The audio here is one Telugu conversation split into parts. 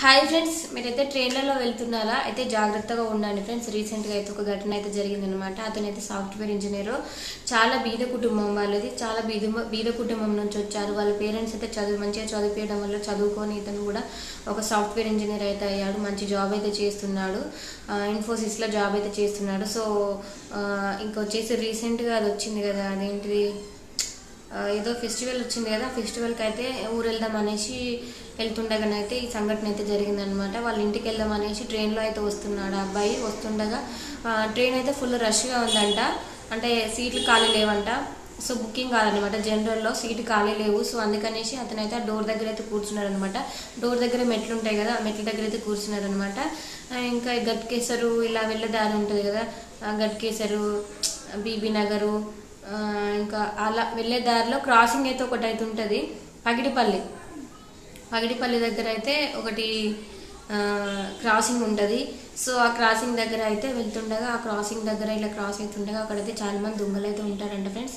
హాయ్ ఫ్రెండ్స్ మీరైతే ట్రైన్లలో వెళ్తున్నారా? అయితే జాగ్రత్తగా ఉండండి ఫ్రెండ్స్. రీసెంట్గా అయితే ఒక ఘటన అయితే జరిగిందనమాట అతనైతే సాఫ్ట్వేర్ ఇంజనీర్. చాలా బీద కుటుంబం వాళ్ళది. చాలా బీద బీద కుటుంబం నుంచి వచ్చారు. వాళ్ళ పేరెంట్స్ అయితే చదువు మంచిగా చదివించడం వల్ల చదువుకొని ఇతను కూడా ఒక సాఫ్ట్వేర్ ఇంజనీర్ అయితే అయ్యాడు. మంచి జాబ్ అయితే చేస్తున్నాడు. ఇన్ఫోసిస్లో జాబ్ అయితే చేస్తున్నాడు. సో ఇంకొచ్చేసి రీసెంట్గా అది వచ్చింది కదా అదేంటిది? ఏదో ఫెస్టివల్ వచ్చింది కదా ఫెస్టివల్కి అయితే ఊరు వెళ్దాం అనేసి వెళ్తుండగానైతే ఈ సంఘటన అయితే జరిగిందనమాట వాళ్ళ ఇంటికి వెళ్దాం అనేసి ట్రైన్లో అయితే వస్తున్నాడు ఆ అబ్బాయి. వస్తుండగా ట్రైన్ అయితే ఫుల్ రష్గా ఉందంట. అంటే సీట్లు ఖాళీ లేవంట. సో బుకింగ్ కాదనమాట జనరల్లో సీటు ఖాళీ లేవు. సో అందుకనేసి అతనైతే ఆ డోర్ దగ్గర అయితే కూర్చున్నాడు అనమాట డోర్ దగ్గర మెట్లు ఉంటాయి కదా ఆ మెట్ల దగ్గర అయితే కూర్చున్నారు అనమాట ఇంకా గట్కేసరు ఇలా వెళ్ళే దారి ఉంటుంది కదా ఆ గట్కేసరు బీబీ నగరు ఇంకా అలా వెళ్ళే దారిలో క్రాసింగ్ అయితే ఒకటి అయితే ఉంటుంది. పగిడిపల్లి. పగిడిపల్లి దగ్గర అయితే ఒకటి క్రాసింగ్ ఉంటుంది. సో ఆ క్రాసింగ్ దగ్గర అయితే వెళ్తుండగా ఆ క్రాసింగ్ దగ్గర ఇలా క్రాస్ అవుతుండగా అక్కడైతే చాలా మంది దొంగలు అయితే ఉంటారంట ఫ్రెండ్స్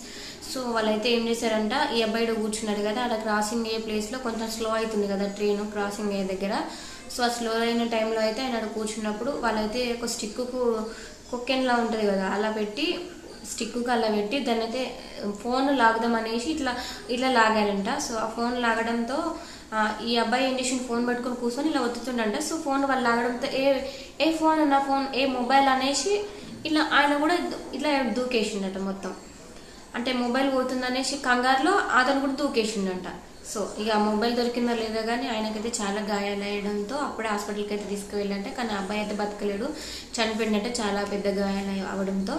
సో వాళ్ళైతే ఏం చేశారంట ఈ అబ్బాయిడు కూర్చున్నాడు కదా అక్కడ క్రాసింగ్ అయ్యే ప్లేస్లో కొంచెం స్లో అవుతుంది కదా ట్రైన్ క్రాసింగ్ అయ్యే దగ్గర. సో ఆ స్లో అయిన టైంలో అయితే ఆయన ఆడ కూర్చున్నప్పుడు వాళ్ళైతే ఒక స్టిక్కు కుక్కెన్లా ఉంటుంది కదా అలా పెట్టి స్టిక్ అలా పెట్టి దాన్ని అయితే ఫోన్ లాగుదాం అనేసి ఇట్లా ఇట్లా లాగారంట. సో ఆ ఫోన్ లాగడంతో ఈ అబ్బాయి ఏం చేసిన ఫోన్ పట్టుకొని కూర్చొని ఇలా ఒత్తుతుండంట. సో ఫోన్ వాళ్ళు లాగడంతో ఏ ఏ ఫోన్ నా ఫోన్ ఏ మొబైల్ అనేసి ఇలా ఆయన కూడా ఇట్లా దూకేసిండట మొత్తం. అంటే మొబైల్ పోతుందనేసి కంగారులో అతను కూడా దూకేసిండంట. సో ఇక ఆ మొబైల్ దొరికిందో లేదో కానీ ఆయనకైతే చాలా గాయాలయ్యడంతో అప్పుడే హాస్పిటల్కి అయితే తీసుకువెళ్ళంటే కానీ అబ్బాయి అయితే బతకలేడు. చనిపోయిందంటే చాలా పెద్ద గాయాలు అవడంతో.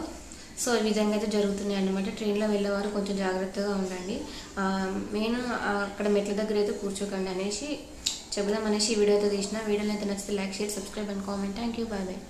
సో ఈ విధంగా అయితే జరుగుతున్నాయి అన్నమాట. ట్రైన్లో వెళ్ళేవారు కొంచెం జాగ్రత్తగా ఉండండి. మెయిన్ అక్కడ మెట్ల దగ్గర అయితే కూర్చోకండి అనేసి చెబుదాం అనేసి ఈ వీడియో అయితే తీసిన. వీడియోలో అయితే నచ్చితే like share subscribe and comment. Thank you. Bye bye.